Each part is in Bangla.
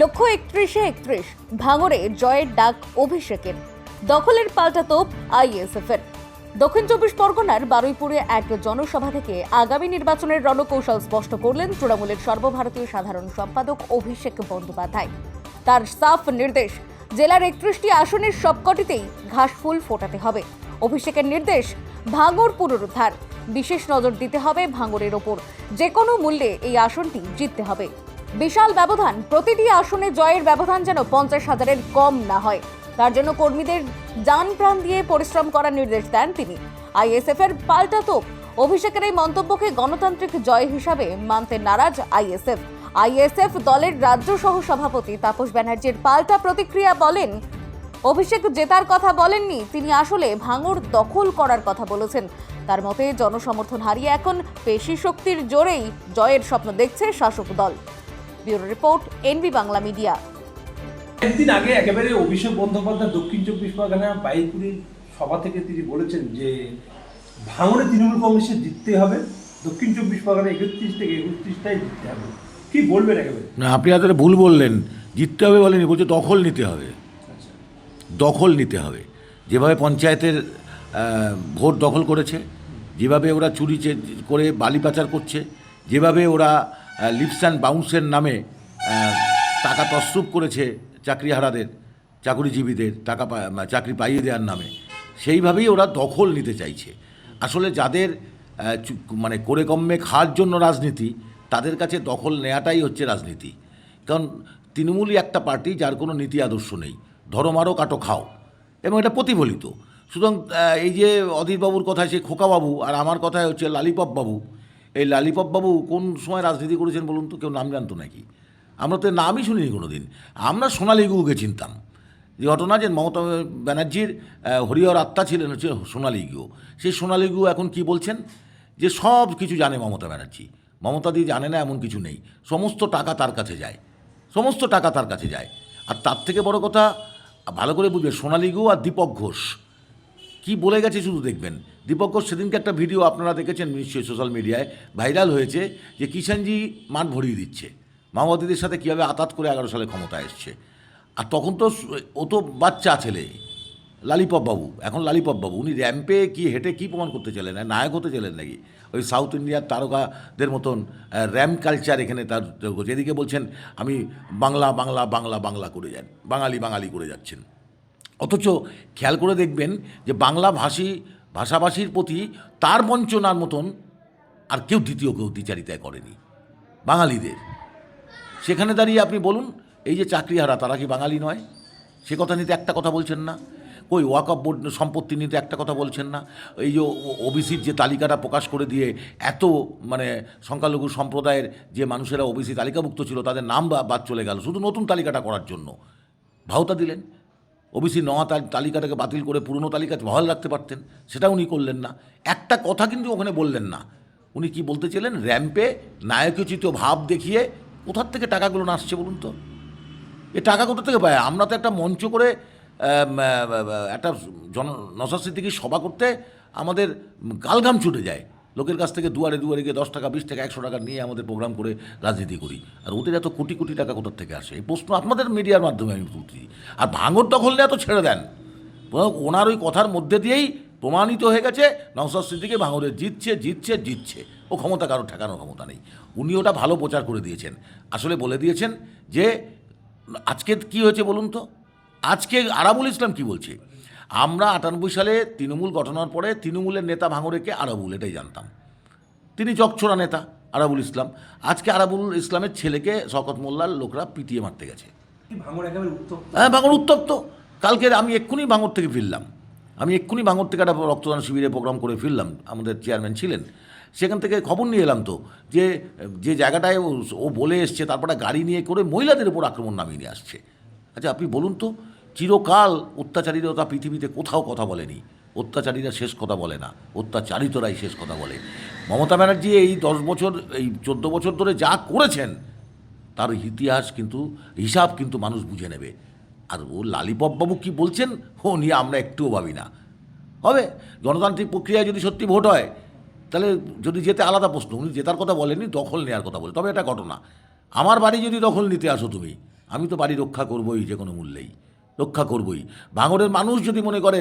লক্ষ্য একত্রিশে একত্রিশ, ভাঙরে জয়ের ডাক অভিষেকের। দখলের পাল্টা তোপ আইএসএফ এর দক্ষিণ চব্বিশ পরগনার বারুইপুরে এক জনসভা থেকে আগামী নির্বাচনের রণকৌশল স্পষ্ট করলেন তৃণমূলের সর্বভারতীয় সাধারণ সম্পাদক অভিষেক বন্দ্যোপাধ্যায়। তার সাফ নির্দেশ, জেলার একত্রিশটি আসনের সবকটিতেই ঘাসফুল ফোটাতে হবে। অভিষেকের নির্দেশ, ভাঙর পুনরুদ্ধার। বিশেষ নজর দিতে হবে ভাঙরের ওপর। যে কোনো মূল্যে এই আসনটি জিততে হবে। বিশাল ব্যবধান। প্রতিটি আসনে জয়ের ব্যবধান যেন পঞ্চাশ হাজারের কম না হয়। তার জন্য কর্মীদের যান প্রাণ দিয়ে পরিশ্রম করার নির্দেশ দেন তিনি। আইএসএফ এর পাল্টা তোপ। অভিষেকের এই মন্তব্যকে গণতান্ত্রিক জয় হিসাবে মানতে নারাজ আইএসএফ। আইএসএফ দলের রাজ্য সহ সভাপতি তাপস ব্যানার্জির পাল্টা প্রতিক্রিয়া বলেন, অভিষেক জেতার কথা বলেননি, তিনি আসলে ভাঙর দখল করার কথা বলেছেন। তার মতে, জনসমর্থন হারিয়ে এখন পেশি শক্তির জোরেই জয়ের স্বপ্ন দেখছে শাসক দল। Bureau report NB Bangla media. একদিন আগে একেবারে অভিষেক বন্দ্যোপাধ্যায় দক্ষিণ চব্বিশ পরগনা বাইপুরের সভা থেকে তিনি বলেছেন যে ভাঙড়ে তৃণমূল কংগ্রেসের জিততে হবে দক্ষিণ চব্বিশ পরগনা একত্রিশ থেকে একত্রিশটাই জিততে হবে। কি বলবেন একেবারে? না আপনি আসলে ভুল বললেন। জিততে হবে বলেনি বলছে দখল নিতে হবে। আচ্ছা। দখল নিতে হবে। যেভাবে পঞ্চায়েতের ভোট দখল করেছে যেভাবে ওরা চুরি চে- করে বালি পাচার করছে যেভাবে ওরা লিপস অ্যান্ড বাউন্সের নামে টাকা তসরুপ করেছে চাকরিহারাদের, চাকরিজীবীদের, টাকা চাকরি পাইয়ে দেওয়ার নামে। সেইভাবেই ওরা দখল নিতে চাইছে। আসলে যাদের মানে করে কমে খাওয়ার জন্য রাজনীতি, তাদের কাছে দখল নেওয়াটাই হচ্ছে রাজনীতি। কারণ তৃণমূলই একটা পার্টি যার কোনো নীতি আদর্শ নেই। ধরো মারো, কাটো, খাও। এবং এটা প্রতিফলিত। সুতরাং এই যে অধীরবাবুর কথায় সে খোকাবাবু, আর আমার কথায় হচ্ছে লালিপপ বাবু এই লালিপপ বাবু কোন সময় রাজনীতি করেছেন বলুন তো? কেউ নাম জানতো নাকি? আমরা তো নামই শুনিনি কোনো দিন আমরা সোনালী গুকে চিনতাম। যে ঘটনা যে মমতা ব্যানার্জির হরিহর আত্মা ছিলেন, হচ্ছে সোনালী গু সেই সোনালী গু এখন কি বলছেন? যে সব কিছু জানে মমতা ব্যানার্জি। মমতা দি জানে না, এমন কিছু নেই। সমস্ত টাকা তার কাছে যায়। সমস্ত টাকা তার কাছে যায়। আর তার থেকে বড় কথা, ভালো করে বুঝবে, সোনালী গু আর দীপক ঘোষ। কি বলে গেছে শুধু দেখবেন। দীপক ঘোষ সেদিনকে একটা ভিডিও আপনারা দেখেছেন নিশ্চয়ই সোশ্যাল মিডিয়ায়, ভাইরাল হয়েছে যে কিষাণজি মাঠ ভরিয়ে দিচ্ছে। মাওবাদীদের সাথে কীভাবে আতাত করে এগারো সালে ক্ষমতায় এসছে। আর তখন তো ও তো বাচ্চা ছেলে লালিপপ বাবু এখন লালিপপ বাবু উনি র্যাম্পে কি হেঁটে কি প্রমাণ করতে চলেন নায়ক হতে চলেন নাকি? ওই সাউথ ইন্ডিয়ার তারকাদের মতন র্যাম্প কালচার এখানে তার যেদিকে বলছেন, আমি বাংলা বাংলা বাংলা বাংলা করে যান বাঙালি বাঙালি করে যাচ্ছেন। অথচ খেয়াল করে দেখবেন যে বাংলা ভাষী ভাষাভাষীর প্রতি তার বঞ্চনার মতন আর কেউ দ্বিতীয় কেউ দ্বিচারিতায় করেনি। বাঙালিদের। সেখানে দাঁড়িয়ে আপনি বলুন, এই যে চাকরিহারা, তারা কি বাঙালি নয়? সে কথা নিতে একটা কথা বলছেন না? কই ওয়াকআপ বোর্ড সম্পত্তি নিতে একটা কথা বলছেন না? এই যে ওবিসির যে তালিকাটা প্রকাশ করে দিয়ে এত মানে সংখ্যালঘু সম্প্রদায়ের যে মানুষেরা ওবিসি তালিকাভুক্ত ছিল, তাদের নাম বাদ চলে গেল। শুধু নতুন তালিকাটা করার জন্য। ভাওতা দিলেন। ওবিসি নয়া তাল- তালিকাটাকে বাতিল করে পুরনো তালিকা বহাল রাখতে পারতেন, সেটা উনি করলেন না। একটা কথা কিন্তু ওখানে বললেন না। উনি কি বলতে চাইলেন র্যাম্পে নায়কোচিত ভাব দেখিয়ে কোথার থেকে টাকাগুলো আসছে বলুন তো? এ টাকা কোথা থেকে পায়? আমরা তো একটা মঞ্চ করে একটা জন নশাস্মৃতিকে সভা করতে আমাদের গালঘাম ছুটে যায়। লোকের কাছ থেকে দুয়ারে দুয়ারে গিয়ে দশ টাকা, বিশ টাকা, একশো টাকা নিয়ে আমাদের প্রোগ্রাম করে রাজনীতি করি। আর ওদের এত কোটি কোটি টাকা কোথার থেকে আসে? এই প্রশ্ন আপনাদের মিডিয়ার মাধ্যমে আমি তুলছি। আর ভাঙর দখল নিয়ে তো ছেড়ে দেন। ওনার ওই কথার মধ্যে দিয়েই প্রমাণিত হয়ে গেছে নওসাদ সিদ্দিকে ভাঙরে জিতছে জিতছে জিতছে। ও ক্ষমতা কারও ঠেকানোর ক্ষমতা নেই। উনি ওটা ভালো প্রচার করে দিয়েছেন। আসলে বলে দিয়েছেন যে, আজকে কি হয়েছে বলুন তো? আজকে আরাবুল ইসলাম কি বলছে? আমরা আটানব্বই সালে তৃণমূল গঠনের পরে তৃণমূলের নেতা ভাঙরেকে আরাবুল এটাই জানতাম। তিনি চকছোড়া নেতা আরাবুল ইসলাম। আজকে আরাবুল ইসলামের ছেলেকে শকত মোল্লার লোকরা পিটিয়ে মারতে গেছে। কি ভাঙড় উত্তপ্ত? হ্যাঁ ভাঙর উত্তপ্ত। কালকে আমি এক্ষুনি ভাঙর থেকে ফিরলাম। আমি এক্ষুনি ভাঙর থেকে একটা রক্তদান শিবিরে প্রোগ্রাম করে ফিরলাম। আমাদের চেয়ারম্যান ছিলেন। সেখান থেকে খবর নিয়ে এলাম তো যে যে জায়গাটায় ও- ও বলে এসছে তারপরে গাড়ি নিয়ে করে মহিলাদের উপর আক্রমণ নামিয়ে নিয়ে আসছে। আচ্ছা আপনি বলুন তো চিরকাল অত্যাচারীরা তা পৃথিবীতে কোথাও কথা বলেনি। অত্যাচারীরা শেষ কথা বলে না। অত্যাচারিতরাই শেষ কথা বলে। মমতা ব্যানার্জি এই দশ বছর, এই চোদ্দ বছর ধরে যা করেছেন, তার ইতিহাস কিন্তু, হিসাব কিন্তু মানুষ বুঝে নেবে। আর ও লালিপপ বাবু কি বলছেন, ও নিয়ে আমরা একটুও ভাবি না। হবে? গণতান্ত্রিক প্রক্রিয়ায় যদি সত্যি ভোট হয়, তাহলে যদি যেতে আলাদা প্রশ্ন, উনি জেতার কথা বলেনি দখল নেওয়ার কথা বলে। তবে এটা ঘটনা। আমার বাড়ি যদি দখল নিতে আসো তুমি, আমি তো বাড়ি রক্ষা করবই, যে কোনো মূল্যেই। রক্ষা করবই। ভাঙরের মানুষ যদি মনে করে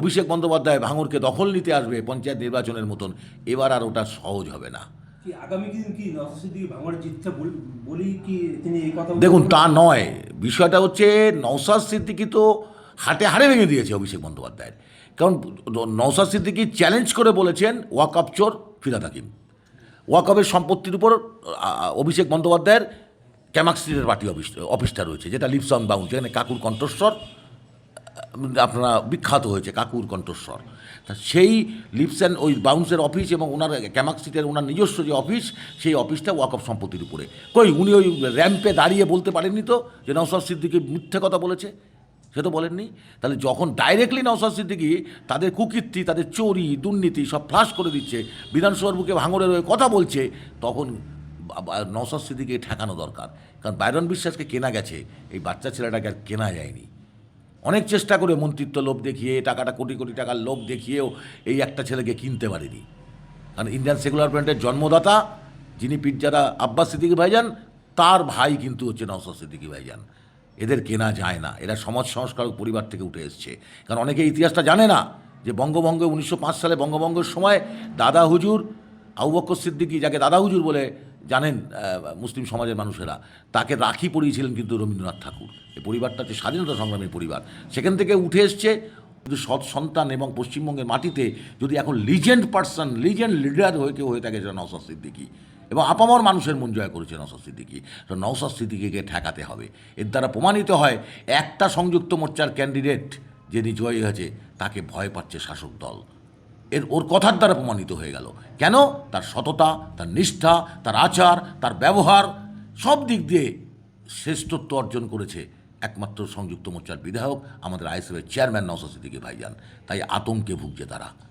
অভিষেক বন্দ্যোপাধ্যায় ভাঙড়কে দখল নিতে আসবে পঞ্চায়েত নির্বাচনের মতন এবার আর ওটা সহজ হবে না। দেখুন তা নয়। বিষয়টা হচ্ছে নৌসাদ সিদ্দিকি তো হাটে হাড়ে ভেঙে দিয়েছে অভিষেক বন্দ্যোপাধ্যায়ের। কারণ নৌসাদ সিদ্দিকি চ্যালেঞ্জ করে বলেছেন ওয়াকআপ চোর ফিরাদ হাকিম ওয়াকআপের সম্পত্তির উপর অভিষেক বন্দ্যোপাধ্যায়ের ক্যামাক স্ট্রিটের পার্টি অফিস অফিসটা রয়েছে, যেটা লিপসন বাউন্ড যেখানে কাকুর কণ্ঠস্বর, আপনারা বিখ্যাত হয়েছে কাকুর কণ্ঠস্বর। তা সেই লিপস অ্যান্ড ওই বাউন্সের অফিস এবং ওনার ক্যামাক স্ট্রিটের ওনার নিজস্ব যে অফিস, সেই অফিসটা ওয়াকফ সম্পত্তির উপরে। কই, উনি ওই র্যাম্পে দাঁড়িয়ে বলতে পারেননি তো যে নওসাদ সিদ্দিকি মিথ্যে কথা বলেছে? সে তো বলেননি। তাহলে যখন ডাইরেক্টলি নওসাদ সিদ্দিকি তাদের কুকীর্তি, তাদের চুরি, দুর্নীতি সব ফ্লাশ করে দিচ্ছে, বিধানসভার বুকে ভাঙড়ের হয়ে কথা বলছে, তখন বা- সিদ্দিকে ঠেকানো দরকার। কারণ বাইরন বিশ্বাসকে কেনা গেছে, এই বাচ্চা ছেলেটাকে আর কেনা যায়নি। অনেক চেষ্টা করে মন্ত্রিত্ব লোভ দেখিয়ে, টাকাটা কোটি কোটি টাকার লোভ দেখিয়েও এই একটা ছেলেকে কিনতে পারেনি। কারণ ইন্ডিয়ান সেকুলার ফ্রন্টের জন্মদাতা, যিনি পিজ্জারা আব্বাস সিদ্দিকি ভাইজান, তার ভাই কিন্তু হচ্ছে নওসাদ সিদ্দিকি ভাইজান। এদের কেনা যায় না। এরা সমাজ সংস্কারক পরিবার থেকে উঠে এসছে। কারণ অনেকে ইতিহাসটা জানে না যে বঙ্গভঙ্গে উনিশশো সালে বঙ্গভঙ্গের সময় দাদা হুজুর আবু বক্কর সিদ্দিকী, যাকে দাদা হুজুর বলে জানেন মুসলিম সমাজের মানুষেরা, তাকে রাখি পড়িয়েছিলেন কিন্তু রবীন্দ্রনাথ ঠাকুর। এই পরিবারটা হচ্ছে স্বাধীনতা সংগ্রামের পরিবার। সেখান থেকে উঠে এসছে, কিন্তু সৎ সন্তান এবং পশ্চিমবঙ্গের মাটিতে যদি এখন লিজেন্ড পার্সন লিজেন্ড লিডার হয়ে কেউ হয়ে থাকে, সেটা নওসাদ সিদ্দিকী। এবং আপামর মানুষের মন জয় করেছে নওসাদ সিদ্দিকী। তো নওসাদ সিদ্দিকীকে ঠেকাতে হবে। এর দ্বারা প্রমাণিত হয়, একটা সংযুক্ত মোর্চার ক্যান্ডিডেট যিনি জয়ী হয়েছে, তাকে ভয় পাচ্ছে শাসক দল। এর, ওর কথার দ্বারা প্রমাণিত হয়ে গেল। কেন? তার সততা, তার নিষ্ঠা, তার আচার, তার ব্যবহার সব দিক দিয়ে শ্রেষ্ঠত্ব অর্জন করেছে একমাত্র সংযুক্ত মোর্চার বিধায়ক, আমাদের আইএসএফের চেয়ারম্যান নওসা সিদ্দিকী ভাইজান। তাই আতঙ্কে ভুগছে তারা।